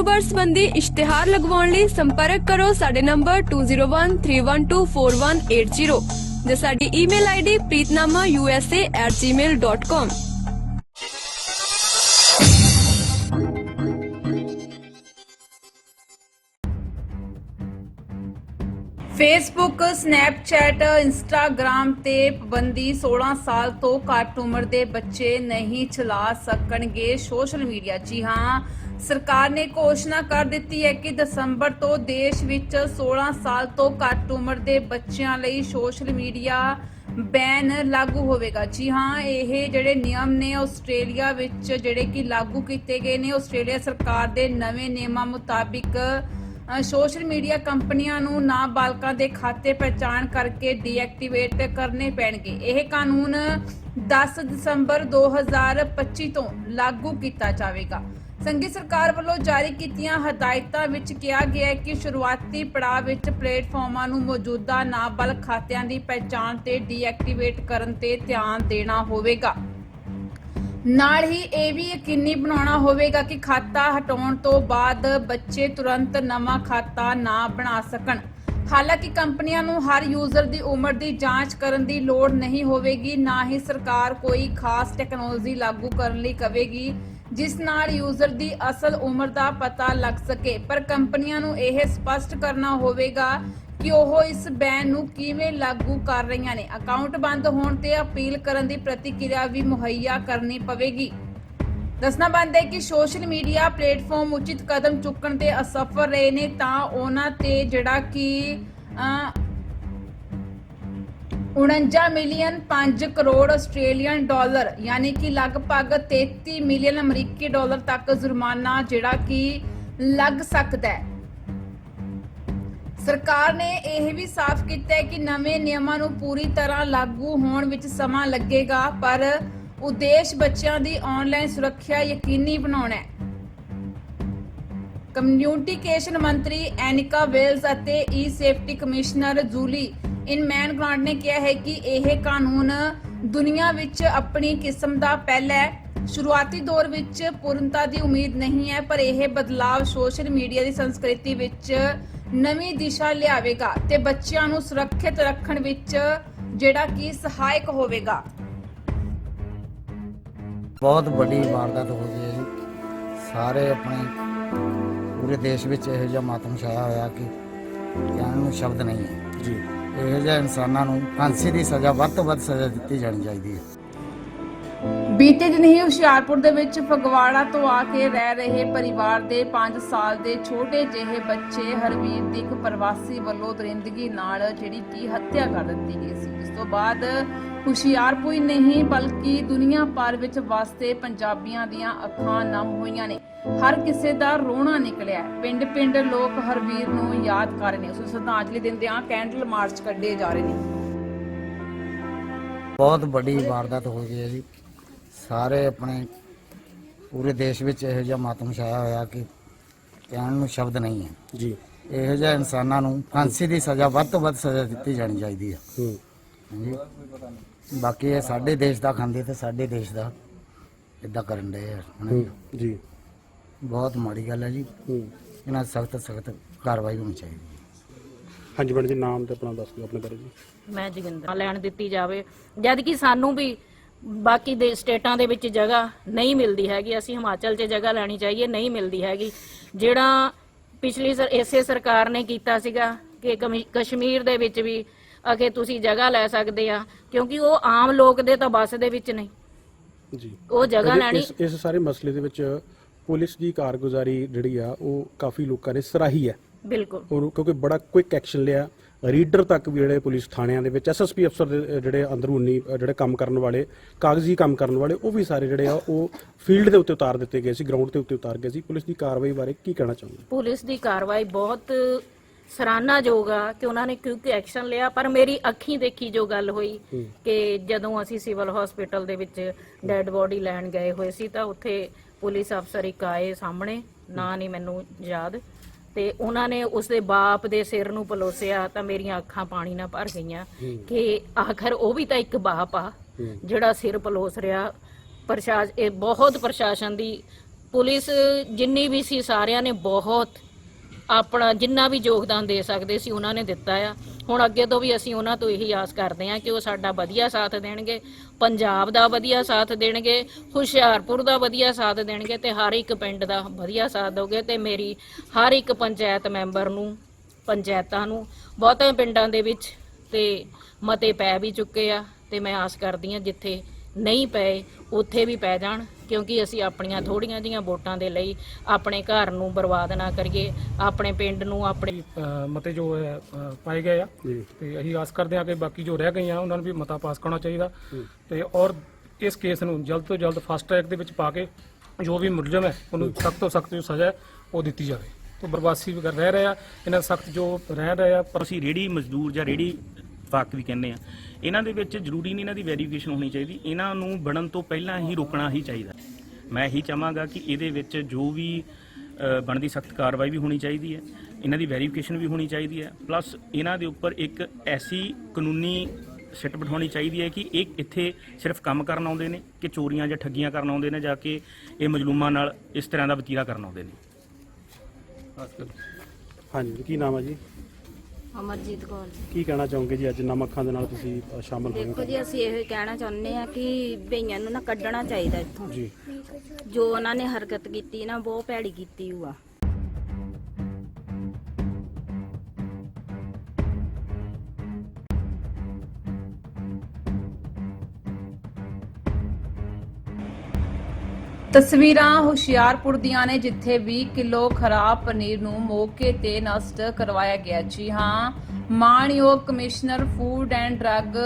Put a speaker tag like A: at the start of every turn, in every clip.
A: ਕਾਰੋਬਾਰ ਸੰਬੰਧੀ ਇਸ਼ਤਿਹਾਰ ਲਗਵਾਉਣ ਲਈ ਸੰਪਰਕ ਕਰੋ ਸਾਡੇ ਨੰਬਰ 2013124180 ਜਾਂ ਸਾਡੀ email ID preetnamausa@gmail.com
B: Facebook Snapchat Instagram ਤੇ ਪਾਬੰਦੀ 16 ਸਾਲ ਤੋਂ ਘੱਟ ਉਮਰ ਦੇ ਬੱਚੇ ਨਹੀਂ ਚਲਾ ਸਕਣਗੇ ਸੋਸ਼ਲ ਮੀਡੀਆ। ਜੀ ਹਾਂ ਸਰਕਾਰ ਨੇ ਘੋਸ਼ਣਾ ਕਰ ਦਿੱਤੀ ਹੈ ਕਿ ਦਸੰਬਰ ਤੋਂ ਦੇਸ਼ ਵਿੱਚ 16 ਸਾਲ ਤੋਂ ਘੱਟ ਉਮਰ ਦੇ ਬੱਚਿਆਂ ਲਈ ਸੋਸ਼ਲ ਮੀਡੀਆ ਬੈਨ ਲਾਗੂ ਹੋਵੇਗਾ। ਜੀ ਹਾਂ, ਇਹ ਜਿਹੜੇ ਨਿਯਮ ਨੇ ਆਸਟ੍ਰੇਲੀਆ ਵਿੱਚ ਜਿਹੜੇ ਕਿ ਲਾਗੂ ਕੀਤੇ ਗਏ ਨੇ, ਆਸਟ੍ਰੇਲੀਆ ਸਰਕਾਰ ਦੇ ਨਵੇਂ ਨਿਯਮਾਂ ਮੁਤਾਬਿਕ ਸੋਸ਼ਲ ਮੀਡੀਆ ਕੰਪਨੀਆਂ ਨੂੰ ਨਾਬਾਲਗਾਂ ਦੇ ਖਾਤੇ ਪਹਿਚਾਣ ਕਰਕੇ ਡੀਐਕਟੀਵੇਟ ਕਰਨੇ ਪੈਣਗੇ। ਇਹ ਕਾਨੂੰਨ 10 ਦਸੰਬਰ 2025 ਤੋਂ ਲਾਗੂ ਕੀਤਾ ਜਾਵੇਗਾ। ਸੰਘੀ ਸਰਕਾਰ ਵੱਲੋਂ ਜਾਰੀ ਕੀਤੀਆਂ ਹਦਾਇਤਾਂ ਵਿੱਚ ਕਿਹਾ ਗਿਆ ਹੈ ਕਿ ਸ਼ੁਰੂਆਤੀ ਪੜਾਅ ਵਿੱਚ ਪਲੇਟਫਾਰਮਾਂ ਨੂੰ ਮੌਜੂਦਾ ਨਾਬਾਲਗ ਖਾਤਿਆਂ ਦੀ ਪਹਿਚਾਣ ਤੇ ਡੀਐਕਟੀਵੇਟ ਕਰਨ ਤੇ ਧਿਆਨ ਦੇਣਾ ਹੋਵੇਗਾ। ਨਾਲ ਹੀ ਇਹ ਵੀ ਯਕੀਨੀ ਬਣਾਉਣਾ ਹੋਵੇਗਾ ਕਿ ਖਾਤਾ ਹਟਾਉਣ ਤੋਂ ਬਾਅਦ ਬੱਚੇ ਤੁਰੰਤ ਨਵਾਂ ਖਾਤਾ ਨਾ ਬਣਾ ਸਕਣ। ਹਾਲਾਂਕਿ ਕੰਪਨੀਆਂ ਨੂੰ ਹਰ ਯੂਜ਼ਰ ਦੀ ਉਮਰ ਦੀ ਜਾਂਚ ਕਰਨ ਦੀ ਲੋੜ ਨਹੀਂ ਹੋਵੇਗੀ, ਨਾ ਹੀ ਸਰਕਾਰ ਕੋਈ ਖਾਸ ਟੈਕਨੋਲੋਜੀ ਲਾਗੂ ਕਰਨ ਲਈ ਕਵੇਗੀ। ਜਿਸ ਨਾਲ ਯੂਜ਼ਰ ਦੀ ਅਸਲ ਉਮਰ ਦਾ ਪਤਾ ਲੱਗ ਸਕੇ। ਪਰ ਕੰਪਨੀਆਂ ਨੂੰ ਇਹ ਸਪਸ਼ਟ ਕਰਨਾ ਹੋਵੇਗਾ ਕਿ ਉਹ ਇਸ ਬੈਨ ਨੂੰ ਕਿਵੇਂ ਲਾਗੂ ਕਰ ਰਹੀਆਂ ਨੇ। ਅਕਾਊਂਟ ਬੰਦ ਹੋਣ ਤੇ ਅਪੀਲ ਕਰਨ ਦੀ ਪ੍ਰਤੀਕਿਰਿਆ ਵੀ ਮੁਹੱਈਆ ਕਰਨੀ ਪਵੇਗੀ। ਦੱਸਣਾ ਬੰਦ ਹੈ ਕਿ ਸੋਸ਼ਲ ਮੀਡੀਆ ਪਲੇਟਫਾਰਮ ਉਚਿਤ ਕਦਮ ਚੁੱਕਣ ਤੇ ਅਸਫਲ ਰਹੇ ਨੇ ਤਾਂ ਉਹਨਾਂ ਤੇ ਜਿਹੜਾ ਕਿ 49 ਮਿਲੀਅਨ 5 ਕਰੋੜ ਆਸਟ੍ਰੇਲੀਅਨ ਡਾਲਰ, ਯਾਨੀ ਕਿ ਲਗਭਗ 33 ਮਿਲੀਅਨ ਅਮਰੀਕੀ ਡਾਲਰ ਤੱਕ ਜੁਰਮਾਨਾ ਜਿਹੜਾ ਕਿ ਲੱਗ ਸਕਦਾ ਹੈ। ਸਰਕਾਰ ਨੇ ਇਹ ਵੀ ਸਾਫ਼ ਕੀਤਾ ਹੈ ਕਿ ਨਵੇਂ ਨਿਯਮਾਂ ਨੂੰ ਪੂਰੀ ਤਰ੍ਹਾਂ ਲਾਗੂ ਹੋਣ ਵਿੱਚ ਸਮਾਂ ਲੱਗੇਗਾ, ਪਰ ਉਦੇਸ਼ ਬੱਚਿਆਂ ਦੀ ਆਨਲਾਈਨ ਸੁਰੱਖਿਆ ਯਕੀਨੀ ਬਣਾਉਣਾ ਹੈ। ਕਮਿਊਨੀਕੇਸ਼ਨ ਮੰਤਰੀ ਐਨਿਕਾ ਵੇਲਸ ਅਤੇ e safety commissioner Julie Inman Grant ਨੇ ਕਿਹਾ ਹੈ ਕਿ ਇਹ ਕਾਨੂੰਨ ਦੁਨੀਆ ਵਿੱਚ ਆਪਣੀ ਕਿਸਮ ਦਾ ਪਹਿਲਾ ਹੈ। ਸ਼ੁਰੂਆਤੀ ਦੌਰ ਵਿੱਚ ਪੂਰਨਤਾ ਦੀ ਉਮੀਦ ਨਹੀਂ ਹੈ ਪਰ ਇਹ ਬਦਲਾਵ ਸੋਸ਼ਲ ਮੀਡੀਆ ਦੀ ਸੰਸਕ੍ਰਿਤੀ ਵਿੱਚ ਨਵੀਂ ਦਿਸ਼ਾ ਲਿਆਵੇਗਾ ਤੇ ਬੱਚਿਆਂ ਨੂੰ ਸੁਰੱਖਿਅਤ ਰੱਖਣ ਵਿੱਚ ਜਿਹੜਾ ਕਿ ਸਹਾਇਕ ਹੋਵੇਗਾ।
C: ਬਹੁਤ ਵੱਡੀ ਵਾਰਦਾਤ ਹੋ ਗਈ ਹੈ ਜੀ। ਸਾਰੇ ਆਪਣੇ ਪੂਰੇ ਦੇਸ਼ ਵਿੱਚ ਇਹੋ ਜਿਹਾ ਮਾਤਮ ਛਾਇਆ ਹੋਇਆ ਕਿ ਕਹਿਣ ਨੂੰ ਸ਼ਬਦ ਨਹੀਂ ਹੈ।
D: ਜੀ।
C: ਇਹੋ ਜਿਹੇ ਇਨਸਾਨਾਂ ਨੂੰ ਫਾਂਸੀ ਦੀ ਸਜ਼ਾ ਵੱਧ ਤੋਂ ਵੱਧ ਸਜ਼ਾ ਦਿੱਤੀ ਜਾਣੀ ਚਾਹੀਦੀ ਹੈ।
B: ਬੀਤੇ ਦਿਨ ਹੀ ਹੁਸ਼ਿਆਰਪੁਰ ਦੇ ਵਿੱਚ ਫਗਵਾੜਾ ਤੋਂ ਆ ਕੇ ਰਹਿ ਰਹੇ ਪਰਿਵਾਰ ਦੇ 5 ਸਾਲ ਦੇ ਛੋਟੇ ਜਿਹੇ ਬੱਚੇ ਹਰਵੀਰ ਦੀ ਇੱਕ ਪ੍ਰਵਾਸੀ ਵੱਲੋਂ ਦਰਿੰਦਗੀ ਨਾਲ ਜਿਹੜੀ ਕਿ ਹੱਤਿਆ ਕਰ ਦਿੱਤੀ ਗਈ ਸੀ। ਤੋਂ ਬਾਅਦ ਹੁਸ਼ਿਆਰਪੁਰ ਨਹੀਂ ਬਲਕਿ ਦੁਨੀਆ ਭਰ ਵਿੱਚ ਵਸਦੇ ਪੰਜਾਬੀਆਂ ਦੀਆਂ ਅੱਖਾਂ ਨਮ ਹੋਈਆਂ ਨੇ। ਹਰ ਕਿਸੇ ਦਾ ਰੋਣਾ ਨਿਕਲਿਆ। ਪਿੰਡ-ਪਿੰਡ ਲੋਕ ਹਰਵੀਰ ਨੂੰ ਯਾਦ ਕਰ ਰਹੇ ਨੇ। ਉਸ ਨੂੰ ਸ਼ਰਧਾਂਜਲੀ ਦਿੰਦਿਆਂ ਕੈਂਡਲ ਮਾਰਚ ਕੱਢੇ ਜਾ ਰਹੇ ਨੇ।
C: ਬਹੁਤ ਵੱਡੀ ਵਾਰਦਾਤ ਹੋ ਗਈ ਹੈ ਜੀ। ਸਾਰੇ ਆਪਣੇ ਪੂਰੇ ਦੇਸ਼ ਵਿੱਚ ਇਹੋ ਜਿਹਾ ਮਾਤਮ ਛਾਇਆ ਹੋਇਆ ਕਿ ਕਹਿਣ ਨੂੰ ਸ਼ਬਦ ਨਹੀਂ ਹੈ।
D: ਜੀ।
C: ਇਹੋ ਜਿਹੇ ਇਨਸਾਨਾਂ ਨੂੰ ਫਾਂਸੀ ਦੀ ਸਜ਼ਾ ਵੱਧ ਤੋਂ ਵੱਧ ਸਜ਼ਾ ਦਿੱਤੀ ਜਾਣੀ ਚਾਹੀਦੀ ਹੈ।
D: ਹੂੰ।
C: ਹਾਂਜੀ ਬਾਕੀ ਇਹ ਸਾਡੇ ਦੇਸ਼ ਦਾ ਖਾਂਦੇ ਤੇ ਸਾਡੇ ਦੇਸ਼ ਦਾ ਇਦਾਂ ਕਰਨ ਦੇ
D: ਹੂੰ ਜੀ।
C: ਬਹੁਤ ਮਾੜੀ ਗੱਲ ਹੈ ਜੀ।
D: ਹੂੰ।
C: ਇਹਨਾਂ ਸਖਤ ਸਖਤ ਕਾਰਵਾਈ ਹੋਣੀ ਚਾਹੀਦੀ ਹੈ।
D: ਹਾਂਜੀ ਮੈਡਮ ਜੀ ਨਾਮ ਤੇ ਆਪਣਾ ਦੱਸ ਦਿਓ ਆਪਣੇ ਬਾਰੇ ਜੀ।
E: ਮੈਂ ਜੋਗਿੰਦਰ ਲੈਣ ਦਿੱਤੀ ਜਾਵੇ। ਜਦ ਕਿ ਸਾਨੂੰ ਵੀ ਬਾਕੀ ਦੇ ਸਟੇਟਾਂ ਦੇ ਵਿੱਚ ਜਗ੍ਹਾ ਨਹੀਂ ਮਿਲਦੀ ਹੈਗੀ। ਅਸੀਂ ਹਿਮਾਚਲ 'ਚ ਜਗ੍ਹਾ ਲੈਣੀ ਚਾਹੀਏ ਨਹੀਂ ਮਿਲਦੀ ਹੈਗੀ। ਜਿਹੜਾ ਪਿਛਲੀ ਸਰ ਇਸੇ ਸਰਕਾਰ ਨੇ ਕੀਤਾ ਸੀਗਾ ਕਿ ਕਮੀ- ਕਸ਼ਮੀਰ ਦੇ ਵਿੱਚ ਵੀ ਅਗੇ ਤੁਸੀਂ ਜਗ੍ਹਾ ਲੈ ਸਕਦੇ ਆ ਕਿਉਂਕਿ ਉਹ ਆਮ ਲੋਕ ਦੇ ਤਾਂ ਬੱਸ ਦੇ ਵਿੱਚ ਨਹੀਂ
D: ਜੀ।
E: ਉਹ ਜਗ੍ਹਾ ਲੈਣੀ
D: ਇਸ ਇਸ ਸਾਰੇ ਮਸਲੇ ਦੇ ਵਿੱਚ ਪੁਲਿਸ ਦੀ ਕਾਰਗੁਜ਼ਾਰੀ ਜਿਹੜੀ ਆ ਉਹ ਕਾਫੀ ਲੋਕਾਂ ਨੇ ਸਰਾਹੀ ਹੈ।
E: ਬਿਲਕੁਲ।
D: ਔਰ ਕਿਉਂਕਿ ਬੜਾ ਕੁਇਕ ਐਕਸ਼ਨ ਲਿਆ। ਰੀਡਰ ਤੱਕ ਵੀ ਜਿਹੜੇ ਪੁਲਿਸ ਥਾਣਿਆਂ ਦੇ ਵਿੱਚ ਐਸਐਸਪੀ ਅਫਸਰ ਦੇ ਜਿਹੜੇ ਅੰਦਰੂਨੀ ਜਿਹੜੇ ਕੰਮ ਕਰਨ ਵਾਲੇ ਕਾਗਜ਼ੀ ਕੰਮ ਕਰਨ ਵਾਲੇ ਉਹ ਵੀ ਸਾਰੇ ਜਿਹੜੇ ਆ ਉਹ ਫੀਲਡ ਦੇ ਉੱਤੇ ਉਤਾਰ ਦਿੱਤੇ ਗਏ ਸੀ ਗਰਾਊਂਡ ਦੇ ਉੱਤੇ ਉਤਾਰ ਗਏ ਸੀ। ਪੁਲਿਸ ਦੀ ਕਾਰਵਾਈ ਬਾਰੇ ਕੀ ਕਹਿਣਾ ਚਾਹੁੰਦੇ
E: ਪੁਲਿਸ ਦੀ ਕਾਰਵਾਈ ਬਹੁਤ ਸਰਾਹਨਾਯੋਗ ਆ ਕਿ ਉਹਨਾਂ ਨੇ ਕਿਉਂਕਿ ਐਕਸ਼ਨ ਲਿਆ ਪਰ ਮੇਰੀ ਅੱਖੀਂ ਦੇਖੀ ਜੋ ਗੱਲ ਹੋਈ ਕਿ ਜਦੋਂ ਅਸੀਂ ਸਿਵਲ ਹਸਪੀਟਲ ਦੇ ਵਿੱਚ ਡੈੱਡ ਬੋਡੀ ਲੈਣ ਗਏ ਹੋਏ ਸੀ ਤਾਂ ਉੱਥੇ ਪੁਲਿਸ ਅਫਸਰ ਇੱਕ ਆਏ ਸਾਹਮਣੇ ਨਾਂ ਨਹੀਂ ਮੈਨੂੰ ਯਾਦ ਤੇ ਉਹਨਾਂ ਨੇ ਉਸਦੇ ਬਾਪ ਦੇ ਸਿਰ ਨੂੰ ਪਲੋਸਿਆ ਤਾਂ ਮੇਰੀਆਂ ਅੱਖਾਂ ਪਾਣੀ ਨਾਲ ਭਰ ਗਈਆਂ ਕਿ ਆਖਰ ਉਹ ਵੀ ਤਾਂ ਇੱਕ ਬਾਪ ਆ ਜਿਹੜਾ ਸਿਰ ਪਲੋਸ ਰਿਹਾ। ਪ੍ਰਸ਼ਾਸਨ ਇਹ ਬਹੁਤ ਪ੍ਰਸ਼ਾਸਨ ਦੀ ਪੁਲਿਸ ਜਿੰਨੀ ਵੀ ਸੀ ਸਾਰਿਆਂ ਨੇ ਬਹੁਤ ਆਪਣਾ ਜਿੰਨਾ ਵੀ ਯੋਗਦਾਨ ਦੇ ਸਕਦੇ ਸੀ ਉਹਨਾਂ ਨੇ ਦਿੱਤਾ ਆ। ਹੁਣ ਅੱਗੇ ਤੋਂ ਵੀ ਅਸੀਂ ਉਹਨਾਂ ਤੋਂ ਇਹੀ ਆਸ ਕਰਦੇ ਹਾਂ ਕਿ ਉਹ ਸਾਡਾ ਵਧੀਆ ਸਾਥ ਦੇਣਗੇ, ਪੰਜਾਬ ਦਾ ਵਧੀਆ ਸਾਥ ਦੇਣਗੇ, ਹੁਸ਼ਿਆਰਪੁਰ ਦਾ ਵਧੀਆ ਸਾਥ ਦੇਣਗੇ ਤੇ ਹਰ ਇੱਕ ਪਿੰਡ ਦਾ ਵਧੀਆ ਸਾਥ ਦੋਗੇ ਤੇ ਮੇਰੀ ਹਰ ਇੱਕ ਪੰਚਾਇਤ ਮੈਂਬਰ ਨੂੰ, ਪੰਚਾਇਤਾਂ ਨੂੰ ਬਹੁਤੇ ਪਿੰਡਾਂ ਦੇ ਵਿੱਚ ਤੇ ਮਤੇ ਪੈ ਵੀ ਚੁੱਕੇ ਆ ਤੇ ਮੈਂ ਆਸ ਕਰਦੀ ਹਾਂ ਜਿੱਥੇ ਨਹੀਂ ਪਏ, ਉੱਥੇ ਵੀ ਪੈ ਜਾਣ। ਕਿਉਂਕਿ ਅਸੀਂ ਆਪਣੀਆਂ ਥੋੜੀਆਂ ਜੀਆਂ ਵੋਟਾਂ ਦੇ ਲਈ ਆਪਣੇ ਘਰ ਨੂੰ ਬਰਬਾਦ ਨਾ ਕਰੀਏ ਆਪਣੇ ਪਿੰਡ ਨੂੰ ਆਪਣੇ
F: ਮਤੇ ਜੋ ਹੈ ਅ, ਪਾਏ ਗਏ ਆ। ਤੇ ਅਸੀਂ ਆਸ ਕਰਦੇ ਹਾਂ ਕਿ ਬਾਕੀ ਜੋ ਰਹਿ ਗਈਆਂ ਉਹਨਾਂ ਨੂੰ ਵੀ ਮਤਾ ਪਾਸ ਕਰਨਾ ਚਾਹੀਦਾ। ਤੇ ਔਰ ਇਸ ਕੇਸ ਨੂੰ ਜਲਦ ਤੋਂ ਜਲਦ ਫਾਸਟ ਟਰੈਕ ਦੇ ਵਿੱਚ ਪਾ ਕੇ ਜੋ ਵੀ ਮੁਲਜ਼ਮ ਹੈ ਉਹਨੂੰ ਸਖਤ ਤੋਂ ਸਖਤ ਜੋ ਸਜ਼ਾ ਹੈ ਉਹ ਦਿੱਤੀ ਜਾਵੇ। ਤੋਂ ਪ੍ਰਵਾਸੀ ਵਗੈਰ ਰਹਿ ਰਹੇ ਆ ਇਹਨਾਂ ਸਖਤ ਜੋ ਰਹਿ ਰਹੇ ਆ ਪਰ
G: ਅਸੀਂ ਰੇੜੀ ਮਜ਼ਦੂਰ ਜਾਂ ਰੇੜੀ ਫਾਕ ਵੀ ਕਹਿੰਦੇ ਆ। ਇਹਨਾਂ ਦੇ ਵਿੱਚ ਜ਼ਰੂਰੀ ਨਹੀਂ ਇਹਨਾਂ ਦੀ ਵੈਰੀਫਿਕੇਸ਼ਨ ਹੋਣੀ ਚਾਹੀਦੀ। ਇਹਨਾਂ ਨੂੰ ਬਣਨ ਤੋਂ ਪਹਿਲਾਂ ਹੀ ਰੋਕਣਾ ਹੀ ਚਾਹੀਦਾ। ਮੈਂ ਇਹੀ ਚਾਹਾਂਗਾ ਕਿ ਇਹਦੇ ਵਿੱਚ ਜੋ ਵੀ ਬਣਦੀ ਸਖਤ ਕਾਰਵਾਈ ਵੀ ਹੋਣੀ ਚਾਹੀਦੀ ਹੈ। ਇਹਨਾਂ ਦੀ ਵੈਰੀਫਿਕੇਸ਼ਨ ਵੀ ਹੋਣੀ ਚਾਹੀਦੀ ਹੈ। ਪਲੱਸ ਇਹਨਾਂ ਦੇ ਉੱਪਰ ਇੱਕ ਐਸੀ ਕਾਨੂੰਨੀ ਸਿੱਟ ਬਿਠਾਉਣੀ ਚਾਹੀਦੀ ਹੈ ਕਿ ਇਹ ਇੱਥੇ ਸਿਰਫ ਕੰਮ ਕਰਨ ਆਉਂਦੇ ਨੇ ਕਿ ਚੋਰੀਆਂ ਜਾਂ ਠੱਗੀਆਂ ਕਰਨ ਆਉਂਦੇ ਨੇ ਜਾ ਕੇ ਇਹ ਮਜਲੂਮਾਂ ਨਾਲ ਇਸ ਤਰ੍ਹਾਂ ਦਾ ਵਤੀਰਾ ਕਰਨ ਆਉਂਦੇ ਨੇ।
D: ਹਾਂਜੀ ਕੀ ਨਾਮ ਹੈ ਜੀ?
H: ਅਮਰਜੀਤ ਕੌਰ ਜੀ।
D: ਕੀ ਕਹਿਣਾ ਚਾਹੋਗੇ ਜੀ? ਅੱਜ ਨਮ ਅੱਖਾਂ ਦੇ ਨਾਲ ਤੁਸੀਂ ਅ, ਸ਼ਾਮਲ ਹੋਏ
H: ਦੇਖੋ ਜੀ ਅਸੀਂ ਇਹ ਕਹਿਣਾ ਚਾਹੁੰਦੇ ਆ ਕਿ ਬਈਆਂ ਨੂੰ ਨਾ ਕੱਢਣਾ ਚਾਹੀਦਾ ਇੱਥੋਂ।
D: ਜੀ।
H: ਜੋ ਉਹਨਾਂ ਨੇ ਹਰਕਤ ਕੀਤੀ ਨਾ ਬਹੁਤ ਭੈੜੀ ਕੀਤੀ ਹੋਆ
B: ਤਸਵੀਰਾਂ ਹੁਸ਼ਿਆਰਪੁਰ ਦੀਆਂ ਨੇ, ਜਿੱਥੇ 20 ਕਿਲੋ ਖਰਾਬ ਪਨੀਰ ਨੂੰ ਮੌਕੇ ਤੇ ਨਸ਼ਟ ਕਰਵਾਇਆ ਗਿਆ। ਜੀ ਹਾਂ, ਮਾਣਯੋਗ commissioner, food and drug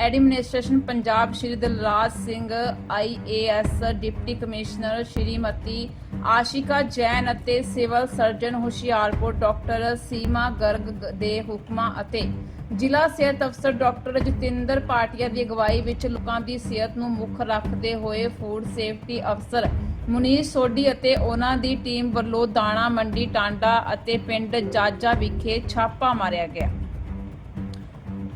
B: administration Punjab Shri Dalraj Singh IAS deputy commissioner Shrimati Ashika Jain ਅਤੇ civil surgeon Hoshiarpur doctor Seema Garg ਦੇ ਹੁਕਮਾਂ ਅਤੇ ਜ਼ਿਲ੍ਹਾ ਸਿਹਤ ਅਫਸਰ ਡਾਕਟਰ ਜਤਿੰਦਰ ਪਾਟਿਆ ਦੀ ਅਗਵਾਈ ਵਿੱਚ ਲੋਕਾਂ ਦੀ ਸਿਹਤ ਨੂੰ ਮੁੱਖ ਰੱਖਦੇ ਹੋਏ ਫੂਡ ਸੇਫਟੀ ਅਫਸਰ ਮੁਨੀਸ਼ ਸੋਢੀ ਅਤੇ ਉਹਨਾਂ ਦੀ ਟੀਮ ਵੱਲੋਂ ਦਾਣਾ ਮੰਡੀ, ਟਾਂਡਾ ਅਤੇ ਪਿੰਡ ਜਾਜਾ ਵਿਖੇ ਛਾਪਾ ਮਾਰਿਆ ਗਿਆ।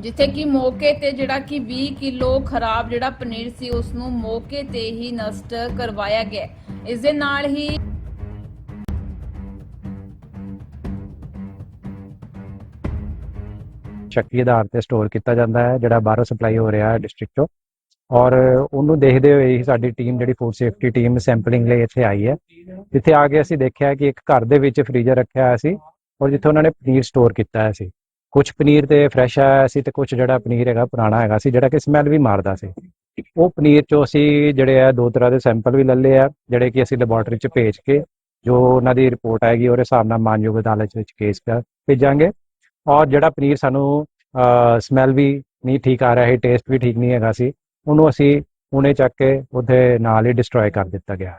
B: ਜਿੱਥੇ ਕਿ ਮੌਕੇ ਤੇ ਜਿਹੜਾ ਕਿ 20 ਕਿਲੋ ਖਰਾਬ ਜਿਹੜਾ ਪਨੀਰ ਸੀ ਉਸ ਨੂੰ ਮੌਕੇ ਤੇ ਹੀ ਨਸ਼ਟ ਕਰਵਾਇਆ ਗਿਆ ਇਸ ਦੇ ਨਾਲ ਹੀ
I: ਸ਼ੱਕੀ ਆਧਾਰ ਤੇ ਸਟੋਰ ਕੀਤਾ ਜਾਂਦਾ ਹੈ, ਜਿਹੜਾ ਬਾਹਰੋਂ ਸਪਲਾਈ ਹੋ ਰਿਹਾ ਹੈ ਡਿਸਟ੍ਰਿਕਟ ਚੋਂ। ਔਰ ਉਹਨੂੰ ਦੇਖਦੇ ਹੋਏ ਹੀ ਸਾਡੀ ਟੀਮ ਜਿਹੜੀ ਫੂਡ ਸੇਫਟੀ ਟੀਮ ਸੈਂਪਲਿੰਗ ਲਈ ਇੱਥੇ ਆਈ ਹੈ। ਜਿੱਥੇ ਆ ਕੇ ਅਸੀਂ ਦੇਖਿਆ ਕਿ ਇੱਕ ਘਰ ਦੇ ਵਿੱਚ ਫ੍ਰੀਜ਼ਰ ਰੱਖਿਆ ਹੋਇਆ ਸੀ, ਔਰ ਜਿੱਥੇ ਉਹਨਾਂ ਨੇ ਪਨੀਰ ਸਟੋਰ ਕੀਤਾ ਹੋਇਆ ਸੀ। ਕੁਝ ਪਨੀਰ ਤੇ ਫਰੈਸ਼ ਆਇਆ ਸੀ ਤੇ ਕੁਝ ਜਿਹੜਾ ਪਨੀਰ ਹੈਗਾ ਪੁਰਾਣਾ ਹੈਗਾ ਸੀ ਜਿਹੜਾ ਕਿ ਸਮੈਲ ਵੀ ਮਾਰਦਾ ਸੀ। ਉਹ ਪਨੀਰ ਚੋਂ ਅਸੀਂ ਜਿਹੜੇ ਆ ਦੋ ਤਰ੍ਹਾਂ ਦੇ ਸੈਂਪਲ ਵੀ ਲੱਲੇ ਆ ਜਿਹੜੇ ਕਿ ਅਸੀਂ ਲੈਬੋਰੇਟਰੀ ਚ ਭੇਜ ਕੇ ਜੋ ਉਹਨਾਂ ਦੀ ਰਿਪੋਰਟ ਆਏਗੀ ਉਹਦੇ ਹਿਸਾਬ ਨਾਲ ਮਾਨਯੋਗ ਅਦਾਲਤ ਵਿੱਚ ਕੇਸ ਭੇਜਾਂਗੇ। ਔਰ ਜਿਹੜਾ ਪਨੀਰ ਸਾਨੂੰ ਸਮੈਲ ਵੀ ਨਹੀਂ ਠੀਕ ਆ ਰਿਹਾ ਹੈ ਟੇਸਟ ਵੀ ਠੀਕ ਨਹੀਂ ਹੈਗਾ ਸੀ ਉਹਨੂੰ ਅਸੀਂ ਪੁਣੇ ਚੱਕ ਕੇ ਉਹਦੇ ਨਾਲ ਹੀ ਡਿਸਟਰੋਏ ਕਰ ਦਿੱਤਾ ਗਿਆ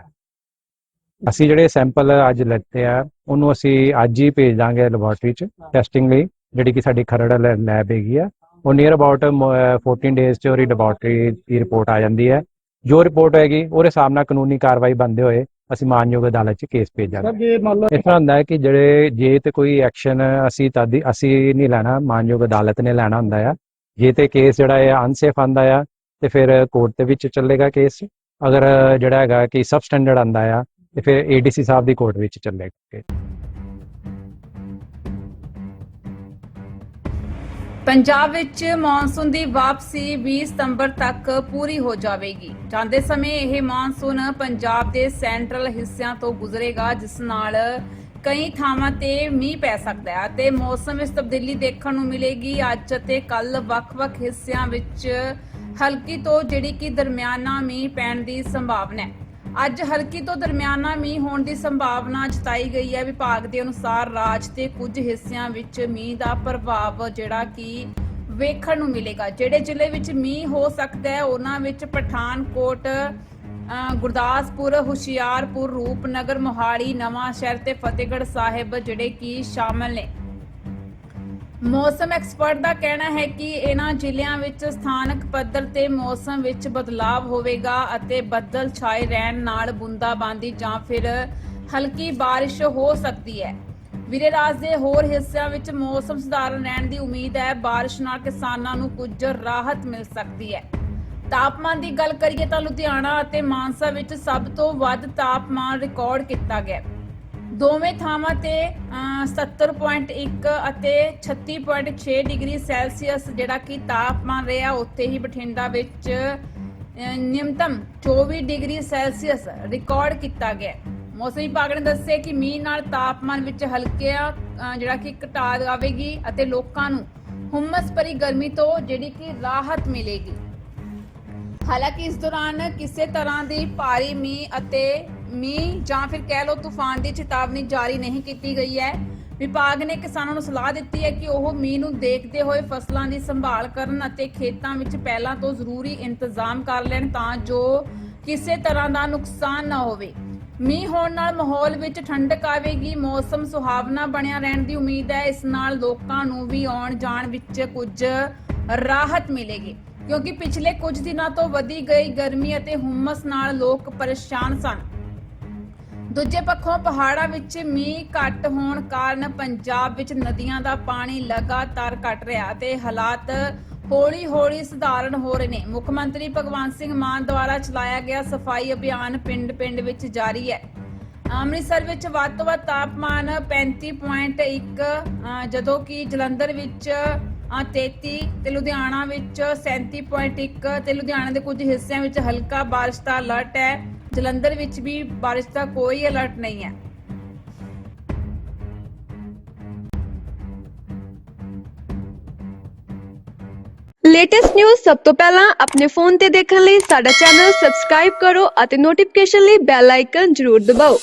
I: ਅਸੀਂ ਜਿਹੜੇ ਸੈਂਪਲ ਅੱਜ ਲੈਤੇ ਆ ਉਹਨੂੰ ਅਸੀਂ ਅੱਜ ਹੀ ਭੇਜ ਦਾਂਗੇ ਲੈਬੋਰੇਟਰੀ ਚ ਟੈਸਟਿੰਗ ਲਈ। ਜਿਹੜੀ ਕਿ ਸਾਡੀ ਖਰੜ ਲੈਬ ਹੈਗੀ ਆ ਉਹ ਨੀਅਰ ਅਬਾਊਟ 14 ਡੇਜ਼ ਚ ਉਹਦੀ ਲੈਬੋਰੇਟਰੀ ਦੀ ਰਿਪੋਰਟ ਆ ਜਾਂਦੀ ਹੈ। ਜੋ ਰਿਪੋਰਟ ਹੋਏਗੀ ਉਹਦੇ ਨਾਲ ਕਾਨੂੰਨੀ ਕਾਰਵਾਈ ਬੰਦੇ ਹੋਏ ਅਸੀਂ ਮਾਨਯੋਗ ਅਦਾਲਤ ਚ ਕੇਸ ਭੇਜਾਂਗੇ।
D: ਜੇ ਮੰਨ ਲਓ
I: ਇਸ ਤਰ੍ਹਾਂ ਹੁੰਦਾ ਹੈ ਕਿ ਜਿਹੜੇ ਜੇ ਤੇ ਕੋਈ ਐਕਸ਼ਨ ਅਸੀਂ ਤਦ ਹੀ- ਅਸੀਂ ਨਹੀਂ ਲੈਣਾ ਮਾਨਯੋਗ ਅਦਾਲਤ ਨੇ ਲੈਣਾ ਹੁੰਦਾ ਆ। ਜੇ ਤੇ ਕੇਸ ਜਿਹੜਾ ਹੈ ਅਨਸੇਫ ਆਂਦਾ ਆ ਤੇ ਫਿਰ ਕੋਰਟ ਦੇ ਵਿੱਚ ਚੱਲੇਗਾ ਕੇਸ ਅਗਰ ਜਿਹੜਾ ਹੈਗਾ ਕਿ ਸਬ ਸਟੈਂਡਰਡ ਆਂਦਾ ਆ ਤੇ ਫਿਰ ਏਡੀਸੀ ਸਾਹਿਬ ਦੀ ਕੋਰਟ ਵਿੱਚ ਚੱਲੇਗਾ
B: ਪੰਜਾਬ ਵਿੱਚ ਮੌਨਸੂਨ ਦੀ ਵਾਪਸੀ 20 ਸਤੰਬਰ ਤੱਕ ਪੂਰੀ ਹੋ ਜਾਵੇਗੀ। ਜਾਂਦੇ ਸਮੇਂ ਇਹ ਮੌਨਸੂਨ ਪੰਜਾਬ ਦੇ ਸੈਂਟਰਲ ਹਿੱਸਿਆਂ ਤੋਂ ਗੁਜ਼ਰੇਗਾ, ਜਿਸ ਨਾਲ ਕਈ ਥਾਵਾਂ ਤੇ ਮੀਂਹ ਪੈ ਸਕਦਾ ਹੈ ਤੇ ਮੌਸਮ ਵਿੱਚ ਤਬਦੀਲੀ ਦੇਖਣ ਨੂੰ ਮਿਲੇਗੀ। ਅੱਜ ਅਤੇ ਕੱਲ ਵੱਖ-ਵੱਖ ਹਿੱਸਿਆਂ ਵਿੱਚ ਹਲਕੀ ਤੋਂ ਜਿਹੜੀ ਕਿ ਦਰਮਿਆਨਾ ਮੀਂਹ ਪੈਣ ਦੀ ਸੰਭਾਵਨਾ ਹੈ। ਅੱਜ ਹਲਕੀ ਤੋਂ ਦਰਮਿਆਨਾ ਮੀਂਹ ਹੋਣ ਦੀ ਸੰਭਾਵਨਾ ਜਤਾਈ ਗਈ ਹੈ। ਵਿਭਾਗ ਦੇ ਅਨੁਸਾਰ ਰਾਜ ਦੇ ਕੁਝ ਹਿੱਸਿਆਂ ਵਿੱਚ ਮੀਂਹ ਦਾ ਪ੍ਰਭਾਵ ਜਿਹੜਾ ਕਿ ਵੇਖਣ ਨੂੰ ਮਿਲੇਗਾ। ਜਿਹੜੇ ਜ਼ਿਲ੍ਹੇ ਵਿੱਚ ਮੀਂਹ ਹੋ ਸਕਦਾ ਹੈ, ਉਹਨਾਂ ਵਿੱਚ ਪਠਾਨਕੋਟ ਗੁਰਦਾਸਪੁਰ, ਹੁਸ਼ਿਆਰਪੁਰ, ਰੂਪਨਗਰ, ਮੋਹਾਲੀ ਨਵਾਂ ਸ਼ਹਿਰ ਤੇ ਫਤਿਹਗੜ੍ਹ ਸਾਹਿਬ ਜਿਹੜੇ ਕਿ ਸ਼ਾਮਲ ਨੇ। ਮੌਸਮ ਐਕਸਪਰਟ ਦਾ ਕਹਿਣਾ ਹੈ ਕਿ ਇਹਨਾਂ ਜ਼ਿਲ੍ਹਿਆਂ ਵਿੱਚ ਸਥਾਨਕ ਪੱਧਰ ਤੇ ਮੌਸਮ ਵਿੱਚ ਬਦਲਾਅ ਹੋਵੇਗਾ ਅਤੇ ਬੱਦਲ ਛਾਏ ਰਹਿਣ ਨਾਲ ਬੂੰਦਾਬਾਂਦੀ ਜਾਂ ਫਿਰ ਹਲਕੀ ਬਾਰਿਸ਼ ਹੋ ਸਕਦੀ ਹੈ। ਵੀਰੇ, ਰਾਜ ਦੇ ਹੋਰ ਹਿੱਸਿਆਂ ਵਿੱਚ ਮੌਸਮ ਸੁਧਾਰਨ ਰਹਿਣ ਦੀ ਉਮੀਦ ਹੈ। ਬਾਰਿਸ਼ ਨਾਲ ਕਿਸਾਨਾਂ ਨੂੰ ਕੁਝ ਰਾਹਤ ਮਿਲ ਸਕਦੀ ਹੈ। ਤਾਪਮਾਨ ਦੀ ਗੱਲ ਕਰੀਏ ਤਾਂ ਲੁਧਿਆਣਾ ਅਤੇ ਮਾਨਸਾ ਵਿੱਚ ਸਭ ਤੋਂ ਵੱਧ ਤਾਪਮਾਨ ਰਿਕਾਰਡ ਕੀਤਾ ਗਿਆ ਦੋਵੇਂ ਥਾਵਾਂ ਤੇ ਅਹ, 70.1 ਅਤੇ 36.6 ਡਿਗਰੀ ਸੈਲਸੀਅਸ ਜਿਹੜਾ ਕਿ ਤਾਪਮਾਨ ਰਿਹਾ ਉੱਥੇ ਹੀ ਬਠਿੰਡਾ ਵਿੱਚ ਅਹ, ਨਿਮਨਤਮ 24 ਡਿਗਰੀ ਸੈਲਸੀਅਸ ਰਿਕਾਰਡ ਕੀਤਾ ਗਿਆ ਮੌਸਮ ਵਿਭਾਗ ਨੇ ਦੱਸਿਆ ਕਿ ਮੀਂਹ ਨਾਲ ਤਾਪਮਾਨ ਵਿੱਚ ਹਲਕਿਆ ਜਿਹੜਾ ਕਿ ਘਟਾ ਆਵੇਗੀ ਅਤੇ ਲੋਕਾਂ ਨੂੰ ਹੁਮਸ ਭਰੀ ਗਰਮੀ ਤੋਂ ਜਿਹੜੀ ਕਿ ਰਾਹਤ ਮਿਲੇਗੀ। ਹਾਲਾਂਕਿ ਇਸ ਦੌਰਾਨ ਕਿਸੇ ਤਰ੍ਹਾਂ ਦੀ ਭਾਰੀ ਮੀਂਹ ਅਤੇ ਮੀਂਹ ਜਾਂ ਫਿਰ ਕਹਿ ਲਓ ਤੂਫਾਨ ਦੀ ਚੇਤਾਵਨੀ ਜਾਰੀ ਨਹੀਂ ਕੀਤੀ ਗਈ ਹੈ। ਵਿਭਾਗ ਨੇ ਕਿਸਾਨਾਂ ਨੂੰ ਸਲਾਹ ਦਿੱਤੀ ਹੈ ਕਿ ਉਹ ਮੀਂਹ ਨੂੰ ਦੇਖਦੇ ਹੋਏ ਫਸਲਾਂ ਦੀ ਸੰਭਾਲ ਕਰਨ ਅਤੇ ਖੇਤਾਂ ਵਿੱਚ ਪਹਿਲਾਂ ਤੋਂ ਜ਼ਰੂਰੀ ਇੰਤਜ਼ਾਮ ਕਰ ਲੈਣ ਤਾਂ ਜੋ ਕਿਸੇ ਤਰ੍ਹਾਂ ਦਾ ਨੁਕਸਾਨ ਨਾ ਹੋਵੇ। ਮੀਂਹ ਹੋਣ ਨਾਲ ਮਾਹੌਲ ਵਿੱਚ ਠੰਡਕ ਆਵੇਗੀ, ਮੌਸਮ ਸੁਹਾਵਣਾ ਬਣਿਆ ਰਹਿਣ ਦੀ ਉਮੀਦ ਹੈ। ਇਸ ਨਾਲ ਲੋਕਾਂ ਨੂੰ ਵੀ ਆਉਣ ਜਾਣ ਵਿੱਚ ਕੁਝ ਰਾਹਤ ਮਿਲੇਗੀ। ਕਿਉਂਕਿ ਪਿਛਲੇ ਕੁਝ ਦਿਨਾਂ ਤੋਂ ਵਧੀ ਗਈ ਗਰਮੀ ਅਤੇ ਹੁਮਸ ਨਾਲ ਲੋਕ ਪਰੇਸ਼ਾਨ ਸਨ। ਦੂਜੇ ਪੱਖੋਂ ਪਹਾੜਾਂ ਵਿੱਚ ਮੀਂਹ ਘੱਟ ਹੋਣ ਕਾਰਨ ਪੰਜਾਬ ਵਿੱਚ ਨਦੀਆਂ ਦਾ ਪਾਣੀ ਲਗਾਤਾਰ ਘਟ ਰਿਹਾ ਤੇ ਹਾਲਾਤ ਹੌਲੀ-ਹੌਲੀ ਸੁਧਾਰਨ ਹੋ ਰਹੇ ਨੇ। ਮੁੱਖ ਮੰਤਰੀ ਭਗਵੰਤ ਸਿੰਘ ਮਾਨ ਦੁਆਰਾ ਚਲਾਇਆ ਗਿਆ ਸਫ਼ਾਈ ਅਭਿਆਨ ਪਿੰਡ-ਪਿੰਡ ਵਿੱਚ ਜਾਰੀ ਹੈ। ਅੰਮ੍ਰਿਤਸਰ ਵਿੱਚ ਵੱਧ ਤੋਂ ਵੱਧ ਤਾਪਮਾਨ 35.1 ਅ, ਜਦੋਂ ਕਿ ਜਲੰਧਰ ਵਿੱਚ ਅ, 33 ਤੇ ਲੁਧਿਆਣਾ ਵਿੱਚ 37.1 ਤੇ ਲੁਧਿਆਣਾ ਦੇ ਕੁਝ ਹਿੱਸਿਆਂ ਵਿੱਚ ਹਲਕਾ ਬਾਰਿਸ਼ ਦਾ ਅਲਰਟ ਹੈ। ਜਲੰਧਰ ਵਿੱਚ ਵੀ ਬਾਰਿਸ਼ ਦਾ ਕੋਈ ਅਲਰਟ ਨਹੀਂ ਹੈ।
A: ਲੇਟੈਸਟ ਨਿਊਜ਼ ਸਭ ਤੋਂ ਪਹਿਲਾਂ ਆਪਣੇ ਫੋਨ ਤੇ ਦੇਖਣ ਲਈ ਸਾਡਾ ਚੈਨਲ ਸਬਸਕ੍ਰਾਈਬ ਕਰੋ ਅਤੇ ਨੋਟੀਫਿਕੇਸ਼ਨ ਲਈ ਬੈਲ ਆਈਕਨ ਜ਼ਰੂਰ ਦਬਾਓ।